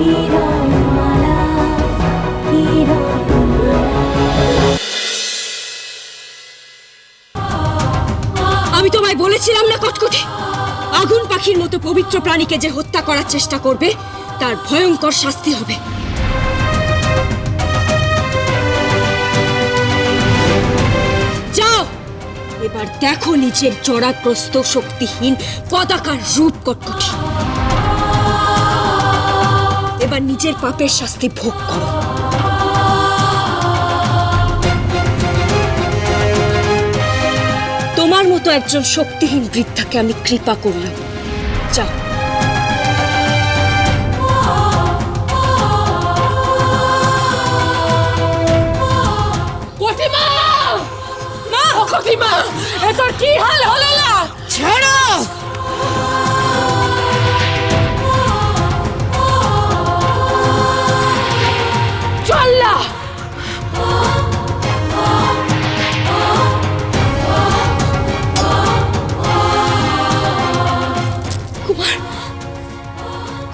আমি তোমায় বলেছিলাম না কটকটি। আগুন পাখির মতো পবিত্র প্রাণীকে যে হত্যা করার চেষ্টা করবে, তার ভয়ঙ্কর শাস্তি হবে। যাও! এবার দেখো নিজের জড়াগ্রস্ত শক্তিহীন পতাকার রূপ কটকটি। এবার নিজের পাপের শাস্তি ভোগ করো। তোমার মতো একজন শক্তিহীন বৃদ্ধাকে আমি কৃপা করলাম। যাও। কটিমা মা! ও এ তোর কি হাল হলো না? ছাড়ো!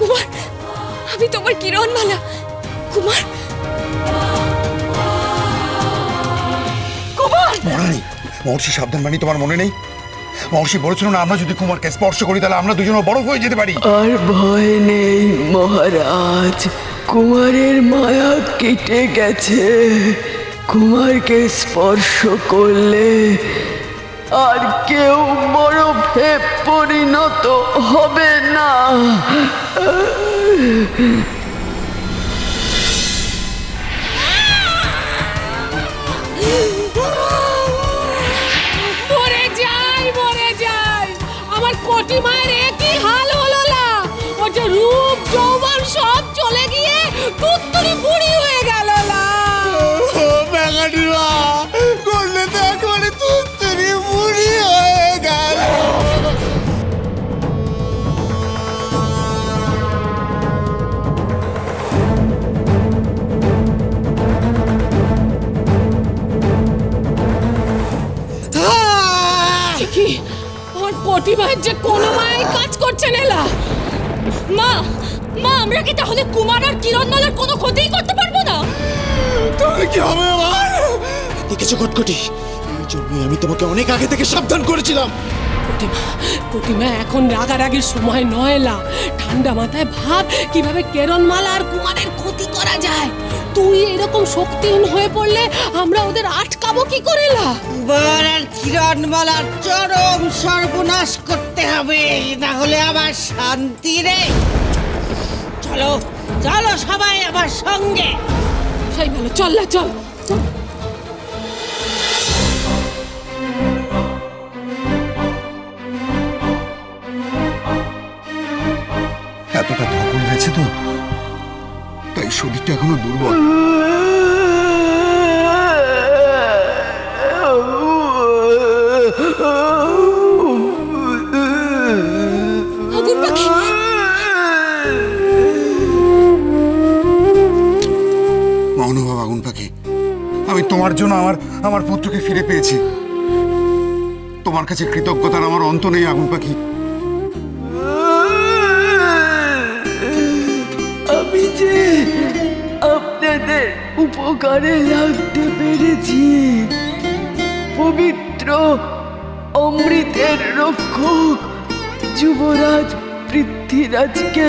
কুমার আমি তোমার কিরণমালা। কুমার। কুমার! মহারানী মহর্ষি সাবধান বাণী তোমার মনে নেই। মহর্ষি বলেছিল না আমরা যদি কুমারকে স্পর্শ করি তাহলে আমরা দুজনে বরফ হয়ে যেতে পারি। আর ভয় নেই মহারাজ। কুমারের মায়া কেটে গেছে। কুমারকে স্পর্শ করলে আর কেউ বরফে পরিণত হবে না। মা আমরা কি তাহলে কুমার আর কিরণমালার কোনো ক্ষতিই করতে পারব না? তাহলে কি হবে আমার দেখেছ কটকটি জন্যই আমি তোমাকে অনেক আগে থেকে সাবধান করেছিলাম। প্রতিমা প্রতিমা এখন রাগারাগির সময় নয় লা ঠান্ডা মাথায় ভাব কীভাবে কেরণমালা আর কুমারের ক্ষতি করা যায়। তুই এরকম শক্তিহীন হয়ে পড়লে আমরা ওদের আটকাবো কি করে লা? কুমার আর কিরণমালার চরম সর্বনাশ করতে হবে না হলে আমার শান্তি রে চলো চলো সবাই আমার সঙ্গে সেই ভালো চল না চল। এতটা ধকল হয়েছে তো তাই শরীরটা এখনও দুর্বল আগুন তোমার জন্য আমার আমার পুত্রকে ফিরে পেয়েছি। তোমার কাছে কৃতজ্ঞতার আমার অন্ত নেই, আগুন পাখি। আমি যে আপনাদের উপকারে লাগতে পেরেছি, পবিত্র অমৃতের রক্ষক যুবরাজ পৃথ্বীরাজকে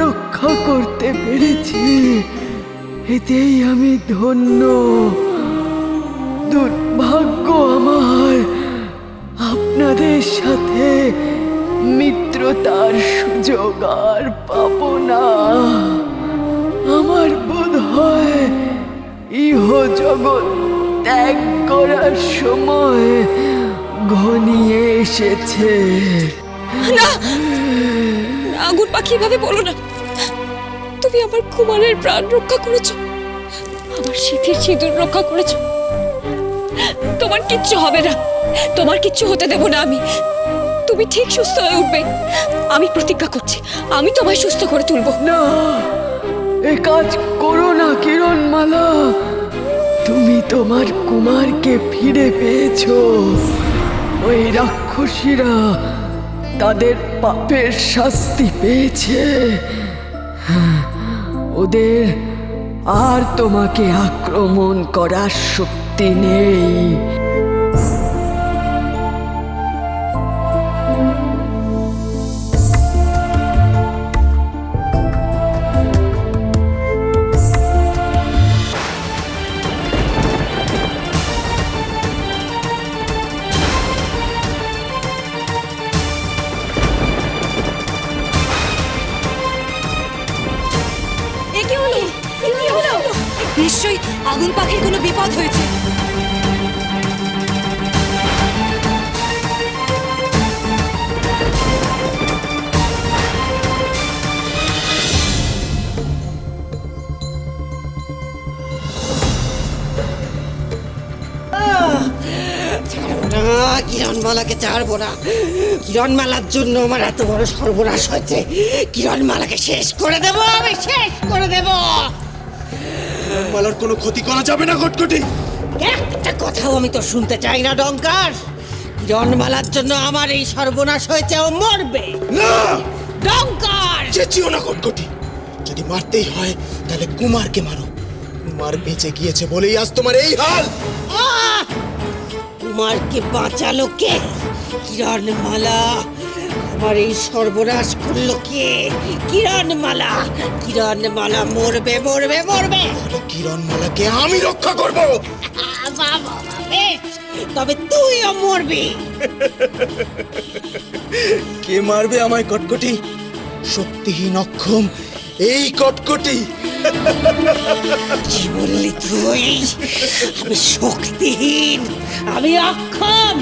রক্ষা করতে পেরেছি, এতেই আমি ধন্য। দুর্ভাগ্য আমার। আপনাদের সাথে মিত্রতার সুযোগ আর পাব না। আমার বোধ হয় ইহ জগৎ ত্যাগ করার সময় ঘনিয়ে এসেছে। আগুন পাখি এভাবে বলো না। তুমি আমার কুমারের প্রাণ রক্ষা করেছ। আমার শীতের সিঁদুর রক্ষা করেছ। তোমার কিচ্ছু হবে না। তোমার কিচ্ছু হতে দেব না আমি। তুমি ঠিক সুস্থ হয়ে উঠবে। আমি প্রতিজ্ঞা করছি, আমি তোমায় সুস্থ করে তুলবো। না, এ কাজ করো না, কিরণমালা। তুমি তোমার কুমারকে ফিরে পেয়েছ। ওই রাক্ষসীরা তাদের পাপের শাস্তি পেয়েছে। ওদের আর তোমাকে আক্রমণ করার শক্তি নেই নিশ্চয়ই আগুন পাখির কোনো বিপদ হয়েছে। কিরণমালাকে ছাড়বো না। কিরণমালার জন্য আমার এত বড় সর্বনাশ হয়েছে। কিরণমালাকে শেষ করে দেবো, আমি শেষ করে দেবো। মালার কোনো ক্ষতি করা যাবে না ঘটঘটি। একটা কথাও আমি তো শুনতে চাই না ডঙ্কার। কিরণমালার জন্য আমার এই সর্বনাশ হয়েছে ও মরবে। না! ডঙ্কার! চেঁচিও না ঘটঘটি। যদি মারতেই হয় তাহলে কুমারকে মারো। কুমার বেঁচে গিয়েছে বলেই আজ তোমার এই হাল! কুমারকে বাঁচালো কে? কিরণমালা আমার এই সর্বনাশ করল কে কিরণমালা কিরণমালা মরবে মরবে মরবে। কিরণমালাকে আমি রক্ষা করব। বাবা, বেশ, তবে তুইও মরবি। কে মারবে আমায় কটকটি? শক্তিহীন অক্ষম এই কটকটি। কি বললি তুই আমি শক্তিহীন আমি অক্ষম।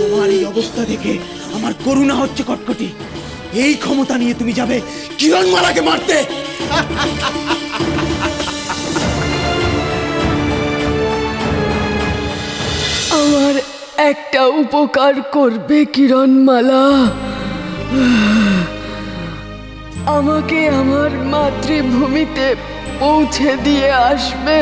তোমার এই অবস্থা দেখে আমার করুণা হচ্ছে কটকটি। এই ক্ষমতা নিয়ে তুমি যাবে কিরণমালাকে মারতে। আমার একটা উপকার করবে কিরণমালা। আমাকে আমার মাতৃভূমিতে পৌঁছে দিয়ে আসবে।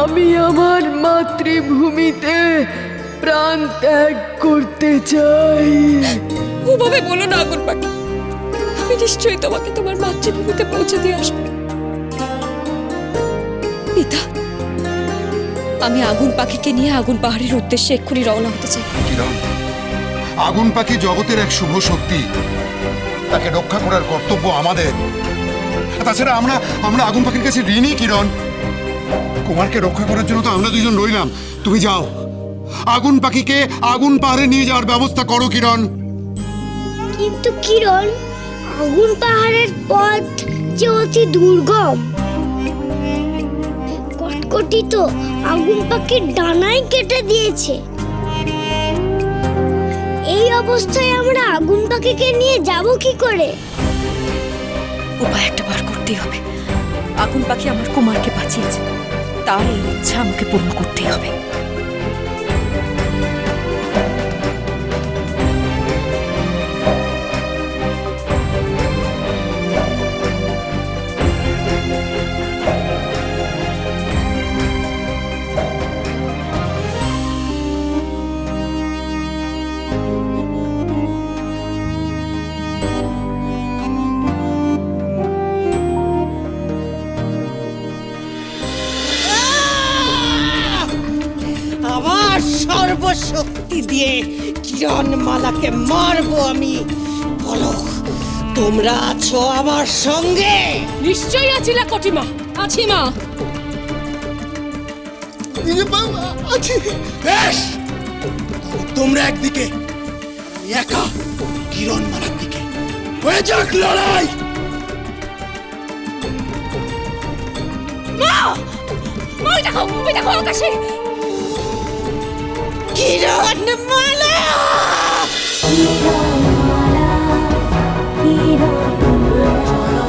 আমি আমার মাতৃভূমিতে প্রাণ ত্যাগ করতে চাই। ওভাবে বলো না আগুন পাখি আমি নিশ্চয়ই তোমাকে তোমার মাতৃভূমিতে পৌঁছে দিয়ে আসব। পিতা আমি আগুন পাখিকে নিয়ে আগুন পাহাড়ের উদ্দেশ্যে এক্ষুনি রওনা হতে চাই। কিরণ আগুন পাখি জগতের এক শুভ শক্তি। তাকে রক্ষা করার কর্তব্য আমাদের। তাছাড়া আমরা আমরা আগুন পাখির কাছে ঋণী, কিরণ। কুমারকে রক্ষা করার জন্য তো আমরা দুজন রইলাম। তুমি যাও। আগুন পাখিকে আগুন পাহাড়ে নিয়ে যাওয়ার ব্যবস্থা করো, কিরণ। কিন্তু কিরণ, আগুন পাহাড়ের পথ যে অতি দুর্গম। কটকটি তো আগুন পাখির ডানাই কেটে দিয়েছে। অবস্থায় আমরা আগুন পাখিকে নিয়ে যাব কি করে? উপায় একটা বার করতেই হবে। আগুন পাখি আমার কুমারকে বাঁচিয়েছে। তার এই ইচ্ছা আমাকে পূরণ করতেই হবে। দিয়ে কিরণমালাকে মারবো আমি? বলো তোমরা আছো আমার সঙ্গে? নিশ্চয়ই আছিলা কটিমা আছি মা। বেশ! তোমরা একদিকে আমি একা কিরণমালার দিকে। হয়ে যাক লড়াই! ওই দেখো দেখো আকাশে। Kiranmala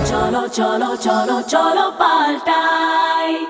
cholo, cholo, cholo, cholo, paltai.